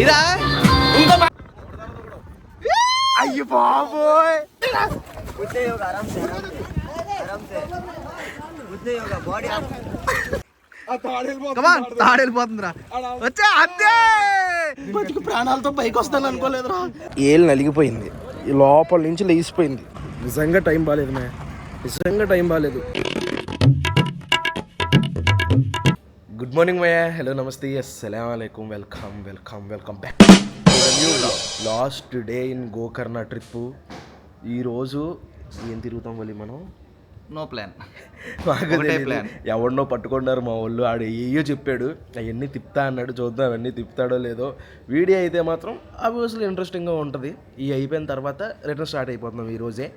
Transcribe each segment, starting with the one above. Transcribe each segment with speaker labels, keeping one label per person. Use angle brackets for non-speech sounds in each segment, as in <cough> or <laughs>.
Speaker 1: ఇదా? ఇంకో
Speaker 2: అయ్యి బాబోయ్.
Speaker 1: కమాన్ తాడెళ్ళిపోతుందిరా వచ్చా అంతే!
Speaker 2: బతికి ప్రాణాలతో పైకి వస్తాను అనుకోలేదురా.
Speaker 3: ఏళ్ళు నలిగిపోయింది. ఈ లోపల నుంచి లేచిపోయింది. నిజంగా టైం బాగాలేదు మే నిజంగా టైం బాగాలేదు. గుడ్ మార్నింగ్ మయ్యా. హలో నమస్తే. అస్సలం అయికం welcome welcome welcome back. Last day in Gokarna trip ఈరోజు ఏం తిరుగుతాం వలి మనం?
Speaker 1: నో ప్లాన్ <laughs>
Speaker 3: మాకు
Speaker 1: plan.
Speaker 3: ఎవరినో పట్టుకున్నారు మా వాళ్ళు ఆడు ఏయో చెప్పాడు. అవన్నీ తిప్పుతా అన్నాడు. చూద్దాం అవన్నీ తిప్పుతాడో లేదో. వీడియో అయితే మాత్రం అబ్వియస్లీ ఇంట్రెస్టింగ్గా ఉంటుంది. ఈ అయిపోయిన తర్వాత రిటర్న్ స్టార్ట్ అయిపోతున్నాం ఈ రోజే.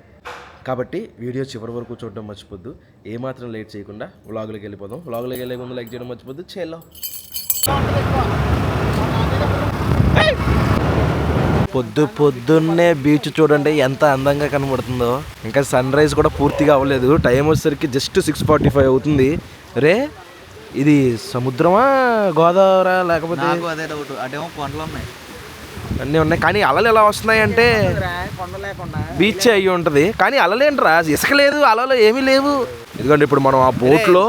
Speaker 3: కాబట్టి వీడియో చివరి వరకు చూడడం మర్చిపోద్దు. ఏమాత్రం లేట్ చేయకుండా వ్లాగులోకి వెళ్ళిపోదాం. వ్లాగులోకి వెళ్ళే ముందు లైక్ చేయడం మర్చిపోద్దు. చేలో. పొద్దు పొద్దున్నే బీచ్ చూడండి ఎంత అందంగా కనబడుతుందో. ఇంకా సన్ రైజ్ కూడా పూర్తిగా అవ్వలేదు. టైం వచ్చేసరికి జస్ట్ సిక్స్ ఫార్టీ ఫైవ్ అవుతుంది. రే ఇది సముద్రమా గోదావరా లేకపోతే
Speaker 1: నాకు అదే డౌట్ అటేమో కొండలు ఉన్నాయి.
Speaker 3: అన్నీ ఉన్నాయి. కానీ అలలు ఎలా వస్తున్నాయి అంటే బీచ్ అయ్యి ఉంటుంది. కానీ అలలేంట్రా ఇసుక లేదు అలలు ఏమీ లేవు. ఇదిగోండి ఇప్పుడు మనం ఆ బోట్లో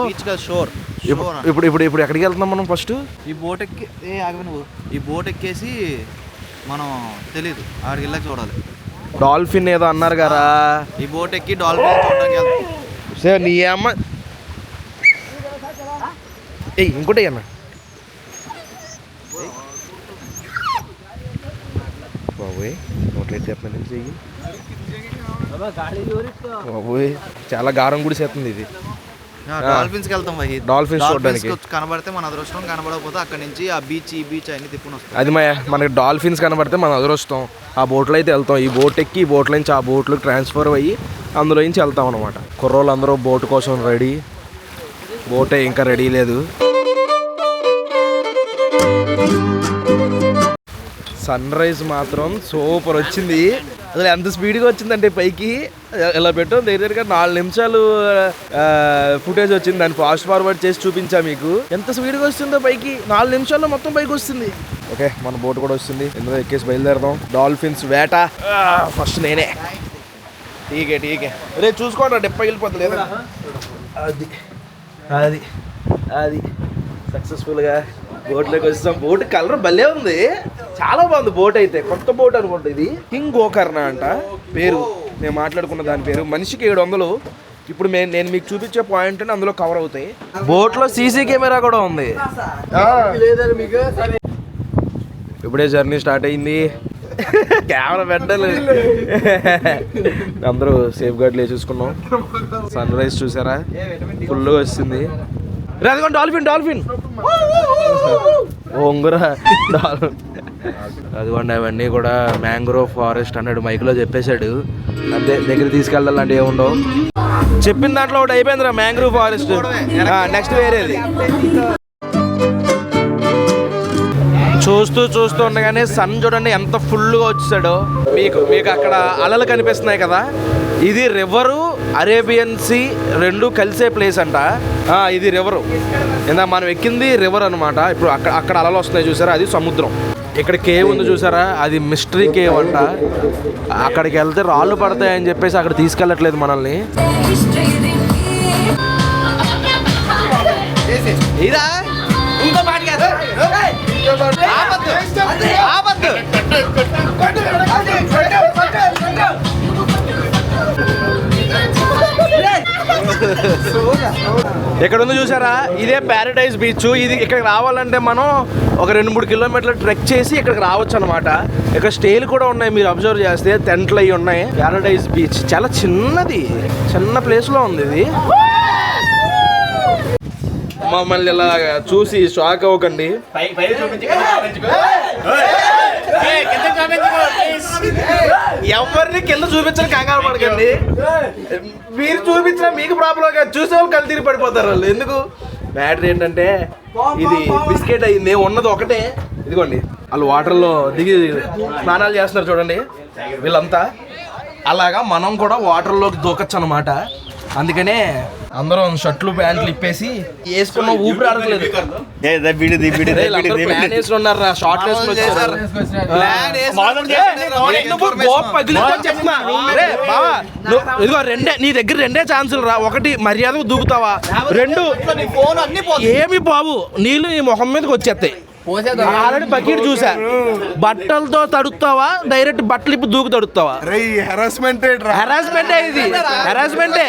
Speaker 1: షోర్.
Speaker 3: ఇప్పుడు ఇప్పుడు ఇప్పుడు ఇప్పుడు ఎక్కడికి వెళ్తున్నాం మనం ఫస్ట్?
Speaker 1: ఈ బోట్ ఎక్కి ఏ ఆగవి నువ్వు. ఈ బోట్ ఎక్కేసి మనం తెలీదు. ఆడికి వెళ్ళాక చూడాలి.
Speaker 3: డాల్ఫిన్ ఏదో అన్నారు కదా
Speaker 1: ఈ బోట్ ఎక్కి డాల్ఫిన్ చూడడానికి వెళ్తాం
Speaker 3: సరే నీ అమ్మ ఏయ్ ఇంకోటి అన్న బాబోయ్ రేట్ చెప్పండి చెయ్యి? బాబోయ్ చాలా గారం కూడా చేస్తుంది ఇది.
Speaker 1: డాల్ఫిన్స్కి వెళ్తాం వహీద్
Speaker 3: Dolphins చూడడానికి.
Speaker 1: కనబడితే మన అదృష్టం కనబడకపోతే అక్కడ నుంచి ఆ బీచ్ ఈ బీచ్ అన్ని తిప్పుని వస్తాం.
Speaker 3: అది మా మనకి డాల్ఫిన్స్ కనబడితే మనం అదృష్టం. ఆ బోట్లో అయితే వెళ్తాం. ఈ బోట్ ఎక్కి ఈ బోట్లో నుంచి ఆ బోట్లోకి ట్రాన్స్ఫర్ అయ్యి అందులో నుంచి వెళ్తాం అనమాట కుర్రోళ్ళు అందరూ బోట్ కోసం రెడీ. బోటే ఇంకా రెడీ లేదు. సన్ రైజ్ మాత్రం సూపర్ వచ్చింది. అసలు ఎంత స్పీడ్గా వచ్చిందంటే పైకి? ఇలా పెట్టాం? దగ్గరగా నాలుగు నిమిషాలు ఫుటేజ్ వచ్చింది. దాన్ని ఫాస్ట్ ఫార్వర్డ్ చేసి చూపించా మీకు. ఎంత స్పీడ్గా వస్తుందో పైకి? నాలుగు నిమిషాల్లో మొత్తం పైకి వస్తుంది. ఓకే మన బోట్ కూడా వస్తుంది. ఎందులో ఎక్కేసి బయలుదేరదాం. డాల్ఫిన్స్ వేట. ఫస్ట్ నేనే. టీకే టీకే రే చూసుకోండి డెప్ప వెళ్ళిపోతుంది లేదా? అది అది అది. సక్సెస్ఫుల్గా బోట్లోకి వస్తాం. బోట్ కలర్ భలే ఉంది. చాలా బాగుంది బోట్ అయితే. కొత్త బోట్ అనుకుంటా ఇది. కింగ్ గోకర్ణ అంట. పేరు. మేము మాట్లాడుకున్న దాని పేరు. మనిషికి ఏడు వందలు. ఇప్పుడు మే- నేను మీకు చూపించే పాయింట్ అందులో కవర్ అవుతాయి. బోట్లో సీసీ కెమెరా కూడా ఉంది. ఇప్పుడే జర్నీ స్టార్ట్ అయింది. కెమెరా పెట్టాలి. అందరూ సేఫ్ గార్డ్ చూసుకున్నాం సన్ రైజ్ చూసారా ఫుల్గా వస్తుంది. రే, అదిగోండి డాల్ఫిన్ డాల్ఫిన్ ఒంగురా డాల్ఫిన్ అదిగోండి అవన్నీ కూడా మ్యాంగ్రోవ్ ఫారెస్ట్ అన్నాడు మైక్లో చెప్పేశాడు. అంతే దగ్గర తీసుకెళ్ళాలంటే ఏముండవు. చెప్పిన దాంట్లో ఒకటి అయిపోయిందిరా మ్యాంగ్రోవ్ ఫారెస్ట్. నెక్స్ట్ వేరేది. చూస్తూ చూస్తూ ఉండగానే సన్ చూడండి ఎంత ఫుల్గా వచ్చాడో మీకు మీకు అక్కడ అలలు కనిపిస్తున్నాయి కదా. ఇది రివరు అరేబియన్ సీ రెండు కలిసే ప్లేస్ అంట. ఆ, ఇది రివరు. ఇందా మనం ఎక్కింది రివర్ అనమాట ఇప్పుడు అక్కడ అక్కడ అలలు వస్తున్నాయి చూసారా? అది సముద్రం. ఇక్కడ కేవ్ ఉంది చూసారా? అది మిస్టరీ కేవ్ అంట అక్కడికి వెళ్తే రాళ్ళు పడతాయని చెప్పేసి అక్కడ తీసుకెళ్ళట్లేదు మనల్ని.
Speaker 1: ఇదా ఇంకో మాట కాదు ఆపద్దు ఆపద్దు
Speaker 3: ఇక్కడ ఉంది చూసారా? ఇదే ప్యారడైజ్ బీచ్ ఇది ఇక్కడికి రావాలంటే మనం ఒక రెండు మూడు కిలోమీటర్లు ట్రెక్ చేసి ఇక్కడికి రావచ్చు అనమాట ఇక్కడ స్టేలు కూడా ఉన్నాయి మీరు అబ్జర్వ్ చేస్తే. టెంట్లు అవి ఉన్నాయి. ప్యారడైజ్ బీచ్ చాలా చిన్నది. చిన్న ప్లేస్లో ఉంది ఇది. మమ్మల్ని ఇలా చూసి షాక్ అవ్వకండి. ఎవరిని కింద చూపించని కంగారు పడకండి. మీరు చూపించినా మీకు ప్రాబ్లం కాదు చూసే వాళ్ళు కళ్ళు తిరిగి పడిపోతారు వాళ్ళు. ఎందుకు? మ్యాటర్ ఏంటంటే ఇది బిస్కెట్ అయింది ఉన్నది ఒకటే. ఇదిగోండి వాళ్ళు వాటర్లో దిగి స్నానాలు చేస్తున్నారు చూడండి. వీళ్ళంతా అలాగా మనం కూడా వాటర్లోకి దూకొచ్చు అనమాట అందుకనే అందరం షర్ట్లు ప్యాంట్లు ఇప్పేసి వేసుకున్న ఊపిరి ఆడట్లేదు ఇదిగో రెండే నీ దగ్గర రెండే ఛాన్సులు రా ఒకటి మర్యాద దూకుతావా రెండు
Speaker 4: ఫోన్ అన్ని
Speaker 3: ఏమి బాబు నీళ్ళు నీ మొహం మీదకి వచ్చేస్తాయి ఆల్రెడీ బకెట్ చూసా. బట్టలతో తడుస్తావా డైరెక్ట్ బట్టలు ఇప్పి దూకు తడుస్తావా
Speaker 2: హెరాస్మెంట్
Speaker 3: హెరాస్మెంట్ ఇది? హెరాస్మెంటే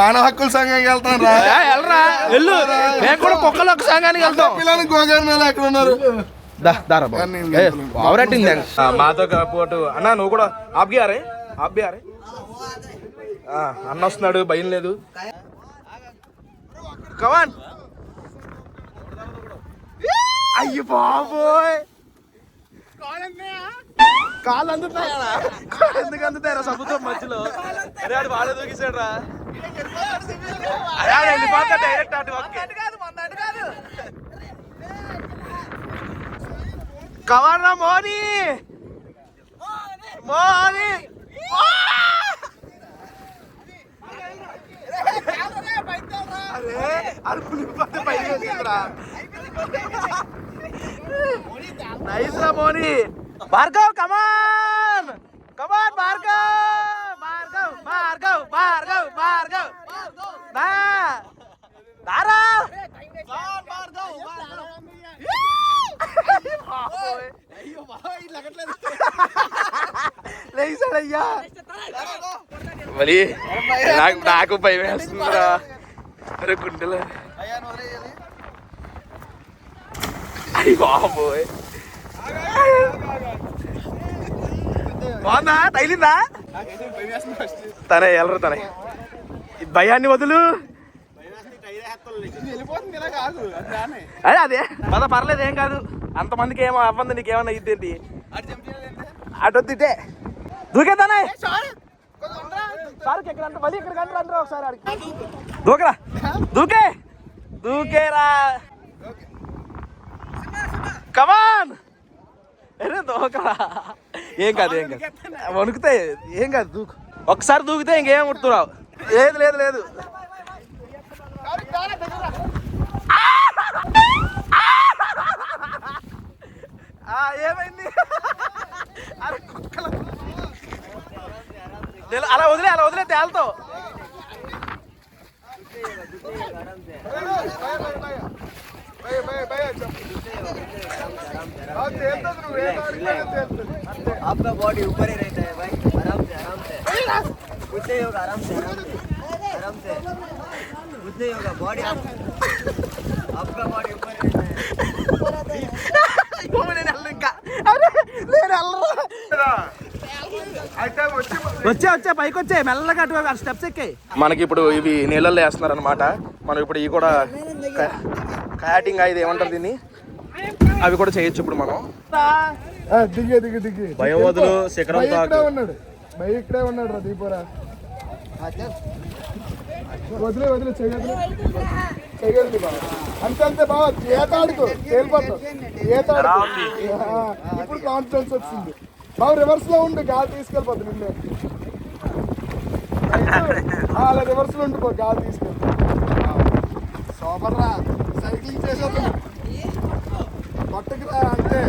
Speaker 2: మానవ హక్కుల సంఘం వెళ్తాను
Speaker 3: వెళ్ళరా? వెళ్ళు. మేము కూడా కుక్కలు ఒక సంఘానికి వెళ్తాం.
Speaker 2: పిల్లలు గోగర్నాలు ఎక్కడ ఉన్నారు?
Speaker 3: మాతో పాటు. అన్న నువ్వు కూడా ఆప్ గారే ఆప్ గారే అన్న వస్తున్నాడు భయం లేదు. కమాన్ అయ్యో బాబోయ్. కాళ్ళు అందుతాయా? ఎందుకు అందుతాయరా సముద్రం మధ్యలో? అరే ఆడు వాడే దూకిసాడు రా డైరెక్ట్ అటు కవర్రా మోని. మోని. అరే అరుపులు పైకి వచ్చిందిరా నైస్ రా మోని. Bhargav come on come on Bhargav. Bhargav Bhargav Bhargav Bhargav. నా. దారా లేచాడయ్యా. మరి నాకు నాకు భయం వేస్తుందిరా అరే గుండెలో. అయ్యి బాబోయ్ బాగుందా? తగిలిందా? తనే వెళ్ళరు తనే. భయాన్ని వదులు. అదే అదే. పద పర్లేదు ఏం కాదు. అంతమందికి ఏమో అవ్వంది నీకేమైనా ఇద్దేంటి? అటు వద్దిటే దూకేదానే సార్ ఇక్కడ ఒకసారి దూకరా. దూకే. దూకేరా. కమాన్ అరే దూకరా. ఏం కాదు ఏం కాదు. వణుకుతాయి ఏం కాదు దూకు. ఒకసారి దూకితే ఇంకేం ఉడుతున్నావు? లేదు లేదు లేదు. ఏమైంది? అరే కుక్కలు అలా వదిలే అలా వదిలే తేలతో.
Speaker 5: భయ భయ భయ आपका बॉडी ऊपर ही रहता है भाई आराम से आराम से कुछ नहीं होगा आराम से आराम से आराम से कुछ नहीं होगा बॉडी आप, आपका बॉडी ऊपर ही रहता है
Speaker 3: అయ్యో, నేను వెళ్ళను ఇంకా అరే, నేను వెళ్ళను. వచ్చే వచ్చే పైకి వచ్చే మెల్లగా అటు స్టెప్స్ ఎక్కాయి మనకి ఇప్పుడు ఇవి నీళ్ళల్లో వేస్తున్నారు అనమాట మనం ఇప్పుడు ఇవి కూడా కయాటింగ్ ఇది ఏమంటారు దీన్ని అవి కూడా చేయొచ్చు ఇప్పుడు మనం.
Speaker 2: దిగే దిగి దిగి.
Speaker 3: భయం వదులు శిఖరం తాకు.
Speaker 2: ఉన్నాడు. భయ ఇక్కడే ఉన్నాడు రా దీపోరా. వదిలే వదిలే చేయగలి చేయగలి బాబా అంతే అంతే బాబా ఈత ఆడుకో ఆ, ఇప్పుడు కాన్ఫిడెన్స్ వచ్చింది. బాబు రివర్స్లో ఉండు. గాలి తీసుకెళ్ళిపోతుంది నిన్నే. అలా రివర్స్లో ఉండిపో. గాలి తీసుకెళ్ళి. సూపర్ రా సైక్లింగ్ చేసేద్దాం కొట్టకి రా అంతే.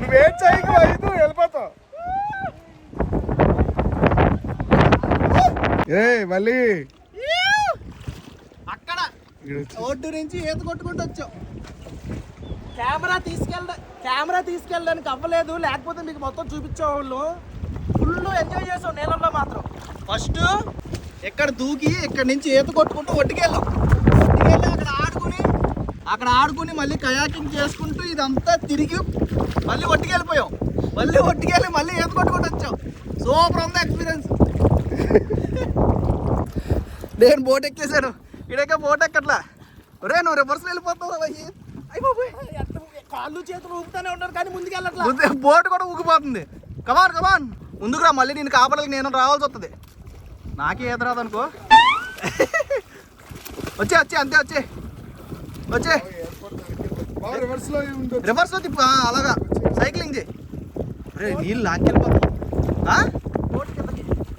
Speaker 2: నువ్వేం చేయకు ఐదు వెళ్ళిపోతావు. ఏ మళ్ళీ.
Speaker 4: అక్కడ ఒడ్డు నుంచి ఈత కొట్టుకుంటూ వచ్చాం కెమెరా తీసుకెళ్ళ కెమెరా తీసుకెళ్ళడానికి అవ్వలేదు లేకపోతే మీకు మొత్తం చూపించేవాళ్ళు. ఫుల్ ఎంజాయ్ చేసాం నీళ్ళల్లో మాత్రం. ఫస్ట్ ఇక్కడ దూకి ఇక్కడ నుంచి ఈత కొట్టుకుంటూ ఒడ్డుకెళ్ళాం. ఒడ్డుకెళ్ళి అక్కడ ఆడుకుని అక్కడ ఆడుకుని మళ్ళీ కయాకింగ్ చేసుకుంటూ ఇదంతా తిరిగి మళ్ళీ ఒడ్డుకెళ్ళిపోయాం. మళ్ళీ ఒడ్డుకెళ్ళి మళ్ళీ ఈత కొట్టుకుంటూ వచ్చాం. సూపర్ ఉంది ఎక్స్పీరియన్స్ నేను బోట్ ఎక్కేసాను ఇడక బోట్ ఎక్కట్లా? ఒరే నువ్వు రివర్స్ వెళ్ళిపోతావు అయ్యి. కాళ్ళు చేతులు ఊపుతానే ఉంటారు కానీ ముందుకు వెళ్ళట్లా బోట్ కూడా ఊగిపోతుంది. కమాన్ కమాన్ ముందుకు రా మళ్ళీ నేను కాపాడలకి నేను రావాల్సి వస్తుంది. నాకే ఈత రాదు అనుకో వచ్చే వచ్చే అంతే వచ్చే. వచ్చే.
Speaker 2: రివర్స్లో ఉంది
Speaker 4: రివర్స్లో తిప్పు అలాగా. సైక్లింగ్ చేయి. నీళ్ళు లాక్కెళ్ళిపోతాం?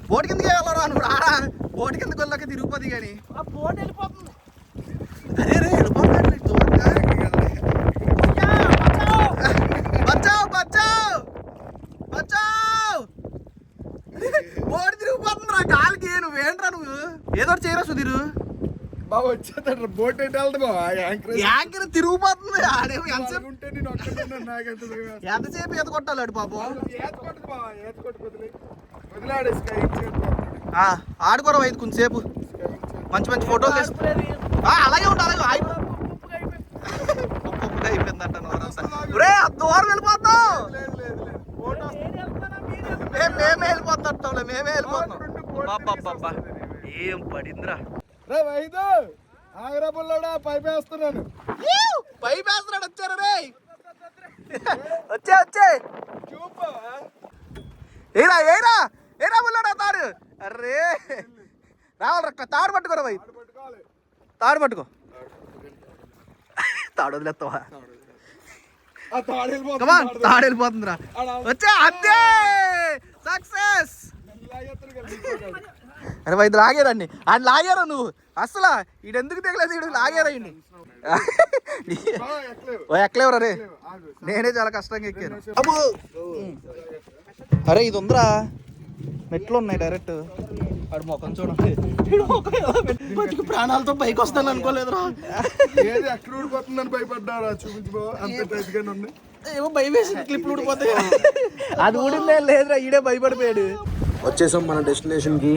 Speaker 4: బోట్ కిందకి వెళ్ళరా నువ్వు? రారా బోట్ కిందకి వెళ్ళాక తిరుగుపోద్ది కానీ.
Speaker 1: ఆ బోట్ వెళ్ళిపోతుంది.
Speaker 4: అరే రే వెళ్ళిపోతాడు దూరంగా బచ్చావు బచ్చావు బచ్చావు బోట్ తిరిగిపోతుంది రా గాలికి నువ్వేంట్రా నువ్వు ఏదో ఒకటి చేయరా సుధీరు
Speaker 2: బావ వచ్చేస్తాడు. బోట్ ఎటు వెళ్తా బావ? యాంకర్
Speaker 4: యాంకర్ తిరిగిపోతుంది ఆడేమో ఎంతసేపు
Speaker 2: ఉంటే నేను ఒక్కడే నాకంటే
Speaker 4: ఎంతసేపు ఈత కొట్టాడు పాపం?
Speaker 2: ఏత కొట్టదు బావ ఏత కొట్టు వదిలే. వదిలాడు స్కై ఇచ్చేది
Speaker 4: ఆ, ఆడుకోరా అయితే కొంచెంసేపు మంచి మంచి ఫోటోలు తీసు ఆ, అలాగే ఉండు అలాగే ఆగి ఉప్పుగా అయిపోయిందంట దూరం వెళ్ళిపోతాం
Speaker 2: లేదు లేదు లేదు ఫోటో
Speaker 4: మేము మేమే వెళ్ళిపోతాం మేమే వెళ్ళిపోతాం. అబ్బబ్బబ్బబ్బా. ఏం పడిందిరా.
Speaker 2: రే వైదు! ఆగరా పుల్లోడా పైపు వేస్తున్నాను
Speaker 4: పై వేస్తున్నాడు వచ్చారు రే? వచ్చే వచ్చే.
Speaker 2: చూపు.
Speaker 4: ఏరా ఏరా? ఏరా ముల్లాడా తాడు? అర్రే! రావాలి తాడు పట్టుకోరా
Speaker 2: పట్టుకోవాలి.
Speaker 4: తాడు పట్టుకో. తాడు వదిలేస్తావా?
Speaker 2: తాడు
Speaker 4: వెళ్ళిపోతుందిరా. వచ్చే అంతే! సక్సెస్. అరే వైద్య లాగారండి ఆయన లాగారా నువ్వు. అసలు ఈడు ఎందుకు తెగలేదు? ఈడు లాగారా ఈయన్ని. ఓ ఎక్కలేవరా రే. నేనే చాలా కష్టంగా ఎక్కాను. అబ్బో. అరే ఇది ఉందిరా మెట్లు ఉన్నాయి డైరెక్ట్. ఆడు ముఖం చూడండి బతికి ప్రాణాలతో పైకి వస్తాను అనుకోలేదురా.
Speaker 2: ఏది ఎక్కడ ఊడిపోతుందని భయపడ్డారా చూపించు బావ. అంత టైట్ గానే ఉంది.
Speaker 4: ఏమో భయం వేసిన క్లిప్లు ఊడిపోతాయి. అది ఊడిందే లేదురా ఈడే భయపడిపోయాడు.
Speaker 3: వచ్చేసాం మన డెస్టినేషన్కి.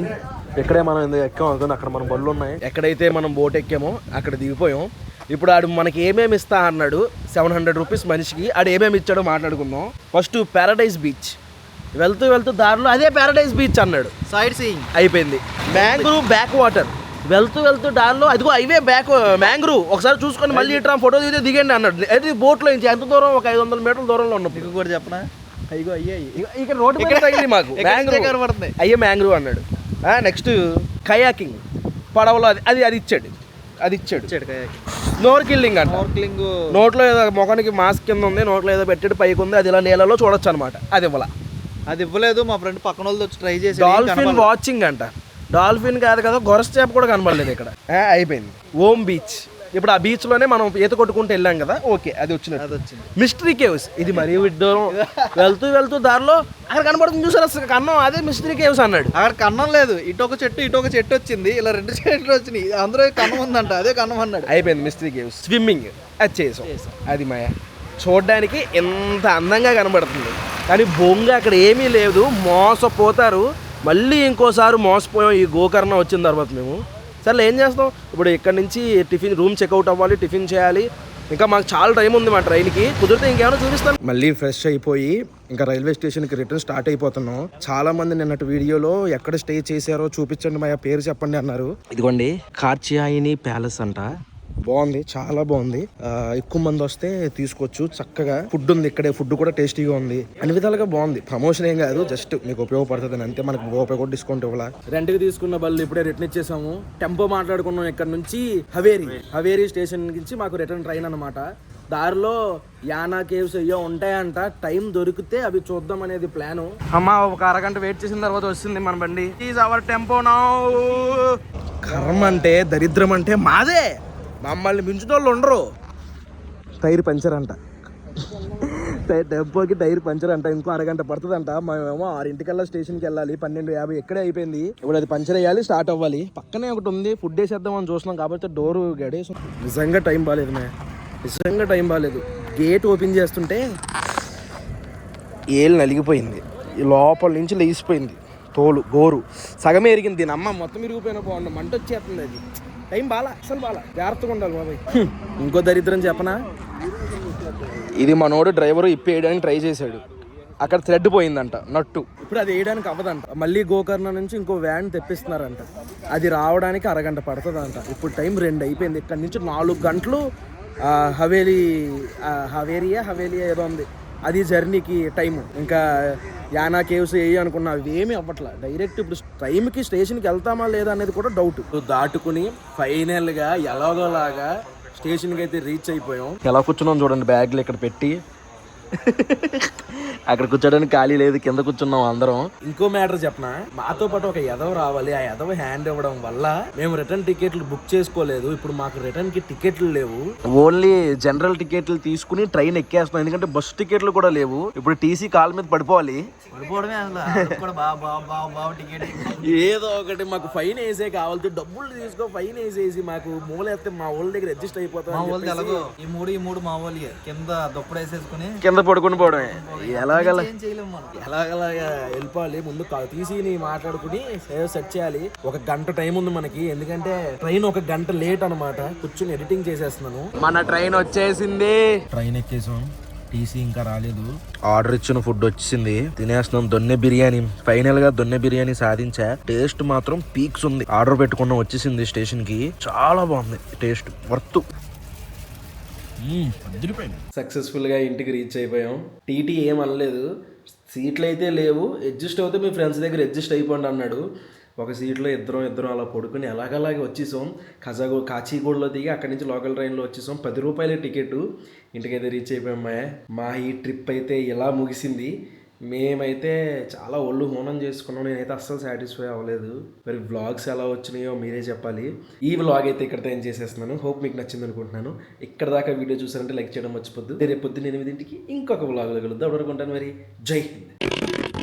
Speaker 3: ఇక్కడే మనం ఎందుకు ఎక్కాం అనుకోండి అక్కడ మన బళ్ళు ఉన్నాయి. ఎక్కడైతే మనం బోట్ ఎక్కామో అక్కడ దిగిపోయాం. ఇప్పుడు ఆడు మనకి ఏమేమి ఇస్తా అన్నాడు సెవెన్ హండ్రెడ్ రూపీస్ మనిషికి ఆడు ఏమేమి ఇచ్చాడో మాట్లాడుకుందాం. ఫస్ట్ ప్యారడైజ్ బీచ్ వెళ్తూ వెళ్తూ దారిలో అదే ప్యారడైజ్ బీచ్ అన్నాడు.
Speaker 4: సైడ్ సీయింగ్
Speaker 3: అయిపోయింది. మ్యాంగ్రూ బ్యాక్ వాటర్ వెళ్తూ వెళ్తూ దారిలో అదిగో అవే బ్యాక్ మ్యాంగ్రూ ఒకసారి చూసుకొని మళ్ళీ ఇట్రా ఫోటో దిగితే దిగండి అన్నాడు. అది బోట్లో నుంచి ఎంత దూరం? ఒక ఐదు వందల మీటర్ల దూరంలో ఉన్నప్పుడు.
Speaker 4: కూడా చెప్పనా?
Speaker 3: ఇక్కడ రోడ్డు మాకు. మ్యాంగ్రూ
Speaker 4: కనబడుతుంది?
Speaker 3: అయ్యే మ్యాంగ్రూ అన్నాడు. నెక్స్ట్ కయాకింగ్ పడవలో అది అది అది ఇచ్చాడు. అది ఇచ్చాడు. స్నోర్ కిల్లింగ్ అంట.
Speaker 4: స్నార్క్లింగ్
Speaker 3: నోట్లో ఏదో ముఖానికి మాస్క్ కింద ఉంది నోట్లో ఏదో పెట్టాడు పైకి ఉంది అది ఇలా నీళ్ళలో చూడొచ్చు అనమాట అది ఇవ్వాల.
Speaker 4: అది ఇవ్వలేదు మా ఫ్రెండ్ పక్కన వాళ్ళతో వచ్చి ట్రై చేసి
Speaker 3: డాల్ఫిన్ వాచింగ్ అంట. డాల్ఫిన్ కాదు కదా గొరస చేప కూడా కనబడలేదు ఇక్కడ. ఆ, అయిపోయింది. ఓమ్ బీచ్. ఇప్పుడు ఆ బీచ్లోనే మనం ఈత కొట్టుకుంటూ వెళ్ళాం కదా? ఓకే అది వచ్చినట్టు.
Speaker 4: అది వచ్చింది.
Speaker 3: మిస్టరీ కేవ్స్ ఇది మరీ విడ్డూరం. వెళ్తూ వెళ్తూ దారిలో అక్కడ కనబడుతుంది చూసారు? అసలు కన్నం అదే మిస్టరీ కేవ్స్ అన్నాడు.
Speaker 4: అక్కడ కన్నం లేదు. ఇటు ఒక చెట్టు ఇటు ఒక చెట్టు వచ్చింది. ఇలా రెండు <laughs> చెట్లు వచ్చినాయి. అందులో కన్నం ఉందంట అదే కన్నం అన్నాడు.
Speaker 3: అయిపోయింది మిస్టరీ కేవ్స్ స్విమ్మింగ్ అది చేసాం. అది మాయ. చూడడానికి ఎంత అందంగా కనబడుతుంది. కానీ బొంగ అక్కడ ఏమీ లేదు. మోసపోతారు. మళ్ళీ ఇంకోసారి మోసపోయాం. ఈ గోకర్ణ వచ్చిన తర్వాత మేము. సరే ఏం చేస్తాం ఇప్పుడు ఇక్కడ నుంచి టిఫిన్ రూమ్ చెక్అవుట్ అవ్వాలి టిఫిన్ చేయాలి. ఇంకా మాకు చాలా టైం ఉంది మా ట్రైన్కి. కుదిరితే ఇంకేమైనా చూపిస్తాను. మళ్ళీ ఫ్రెష్ అయిపోయి ఇంకా రైల్వే స్టేషన్కి రిటర్న్ స్టార్ట్ అయిపోతున్నాం. చాలా మంది నిన్నటి వీడియోలో ఎక్కడ స్టే చేశారో చూపించండి మా పేరు చెప్పండి అన్నారు. ఇదిగోండి కార్చియాయిని ప్యాలెస్ అంట. బాగుంది చాలా బాగుంది. ఎక్కువ మంది వస్తే తీసుకోవచ్చు. చక్కగా ఫుడ్ ఉంది ఇక్కడే ఫుడ్ కూడా టేస్టీగా ఉంది. అన్ని విధాలుగా బాగుంది. ప్రమోషన్ ఏం కాదు జస్ట్ మీకు ఉపయోగపడుతుంది అంతే. మనకు రూపాయి కూడా డిస్కౌంట్ ఇవ్వాల? రెంట్కి తీసుకున్న బళ్ళు ఇప్పుడే రిటర్న్ ఇచ్చేసాము. టెంపో మాట్లాడుకున్నాం ఇక్కడ నుంచి. హవేరీ హవేరీ స్టేషన్ నుంచి మాకు రిటర్న్ ట్రైన్ అన్నమాట. దారిలో యానా కేవ్స్ అయ్యో ఉంటాయంట. టైం దొరికితే అవి చూద్దాం అనేది ప్లాన్. అమ్మ ఒక అరగంట వెయిట్ చేసిన తర్వాత వస్తుంది మన బండి. ఈజ్ అవర్ టెంపో నౌ కర్మ అంటే దరిద్రం అంటే మాదే. మమ్మల్ని మించిన వాళ్ళు ఉండరు. టైర్ పంచర్ అంట. టెంపోకి టైర్ పంచర్ అంట ఇంకో అరగంట పడుతుందంట. మేమేమో ఆరింటికల్లా స్టేషన్కి వెళ్ళాలి పన్నెండు యాభై ఎక్కడే అయిపోయింది. ఇప్పుడు అది పంచర్ వేయాలి స్టార్ట్ అవ్వాలి. పక్కనే ఒకటి ఉంది ఫుడ్ వేసేద్దాం అని చూస్తున్నాం కాబట్టి డోర్ గడేసి నిజంగా టైం బాగాలేదు మే. నిజంగా టైం బాగాలేదు గేట్ ఓపెన్ చేస్తుంటే ఏళ్ళు నలిగిపోయింది. ఈ లోపల నుంచి లేచిపోయింది. తోలు గోరు. సగమే ఎరిగింది దీని అమ్మ మొత్తం ఇరిగిపోయినా బాగుండు. మంట వచ్చేస్తుంది అది. టైం బాలా అసలు బాలా. జాగ్రత్తగా ఉండాలి బాబాయ్. ఇంకో దరిద్రం చెప్పనా? ఇది మనోడు డ్రైవర్ ఇప్పి వేయడానికి ట్రై చేశాడు. అక్కడ థ్రెడ్ పోయిందంట నట్టు. ఇప్పుడు అది వేయడానికి అవ్వదంట. మళ్ళీ గోకర్ణ నుంచి ఇంకో వ్యాన్ తెప్పిస్తున్నారంట. అది రావడానికి అరగంట పడుతుందంట. ఇప్పుడు టైం రెండు అయిపోయింది. ఇక్కడ నుంచి నాలుగు గంటలు హవేలీ హవేరియా హవేలియా ఏదో ఉంది. అది జర్నీకి టైం ఇంకా యానా కేవ్స్ ఏ అనుకున్నా అవి ఏమీ అవ్వట్లా. డైరెక్ట్ ఇప్పుడు టైంకి స్టేషన్కి వెళ్తామా లేదా అనేది కూడా డౌట్. దాటుకుని ఫైనల్గా ఎలాగోలాగా స్టేషన్కి అయితే రీచ్ అయిపోయాం. ఎలా కూర్చున్నాం చూడండి బ్యాగ్లు ఇక్కడ పెట్టి అక్కడ కూర్చోడానికి ఖాళీ లేదు కింద కూర్చున్నాం అందరం. ఇంకో మ్యాటర్ చెప్పనా? మాతో పాటు ఒక ఎదవ రావాలి. ఆ ఎదవ హ్యాండ్ ఇవ్వడం వల్ల మేము రిటర్న్ టికెట్లు బుక్ చేసుకోలేదు. ఇప్పుడు మాకు రిటర్న్కి టికెట్లు లేవు. ఓన్లీ జనరల్ టికెట్లు తీసుకుని ట్రైన్ ఎక్కేస్తున్నాం. ఎందుకంటే బస్సు టికెట్లు కూడా లేవు. ఇప్పుడు టీసీ కాల్ మీద పడిపోవాలి.
Speaker 4: పడిపోవడమే అసలు.
Speaker 3: ఏదో ఒకటి మాకు ఫైన్ వేసే కావాలి డబ్బులు తీసుకో ఫైన్ వేసేసి మాకు మూలేస్తే మా ఊళ్ళ దగ్గర అడ్జస్ట్
Speaker 4: మా
Speaker 3: అయిపోతాం
Speaker 4: ఈ మూడు ఈ మూడు మా వాళ్ళకి కింద దుప్పడు వేసేసుకుని
Speaker 3: కింద పడుకుని పోవడమే. ఎలాగలా ఎలాగలాగా వెళ్ళిపోవాలి. ముందు తీసి మాట్లాడుకుని సేవ్ సెట్ చేయాలి. ఒక గంట టైం ఉంది మనకి. ఎందుకంటే ట్రైన్ ఒక గంట లేట్ అనమాట కూర్చుని ఎడిటింగ్ చేసేస్తున్నాను. మన ట్రైన్ వచ్చేసింది. ట్రైన్ ఎక్కేసాం. టీసీ ఇంకా రాలేదు. ఆర్డర్ ఇచ్చిన ఫుడ్ వచ్చింది తినేస్తున్నాం. దొన్నె బిర్యానీ. ఫైనల్గా దొన్నె బిర్యానీ సాధించా. టేస్ట్ మాత్రం పీక్స్ ఉంది. ఆర్డర్ పెట్టుకున్నాం. వచ్చేసింది స్టేషన్కి చాలా బాగుంది. టేస్ట్ వర్త్ సక్సెస్ఫుల్గా ఇంటికి రీచ్ అయిపోయాం. టీటీ ఏం అనలేదు. సీట్లు అయితే లేవు. అడ్జస్ట్ అవుతే మీ ఫ్రెండ్స్ దగ్గర అడ్జస్ట్ అయిపోండి అన్నాడు. ఒక సీట్లో ఇద్దరం ఇద్దరం అలా పడుకుని ఎలాగలాగే వచ్చేసాం. ఖజాగో కాచిగూడలో దిగి అక్కడి నుంచి లోకల్ ట్రైన్లో వచ్చేసాం. పది రూపాయల టికెట్ ఇంటికైతే రీచ్ అయిపోయాం మా మా ఈ ట్రిప్ అయితే ఇలా ముగిసింది. మేమైతే చాలా ఒళ్ళు హోనం చేసుకున్నాం. నేనైతే అస్సలు సాటిస్ఫై అవ్వలేదు. మరి వ్లాగ్స్ ఎలా వచ్చినాయో మీరే చెప్పాలి. ఈ వ్లాగ్ అయితే ఇక్కడితో ఏం చేసేస్తున్నాను. హోప్ మీకు నచ్చింది అనుకుంటున్నాను. ఇక్కడ దాకా వీడియో చూసారంటే లైక్ చేయడం మర్చిపోద్దు. రేపు పొద్దున్న ఎనిమిదింటికి ఇంకొక వ్లాగ్లో కలుద్దాం. అప్పుడు అనుకుంటాను మరి. జై హింద్.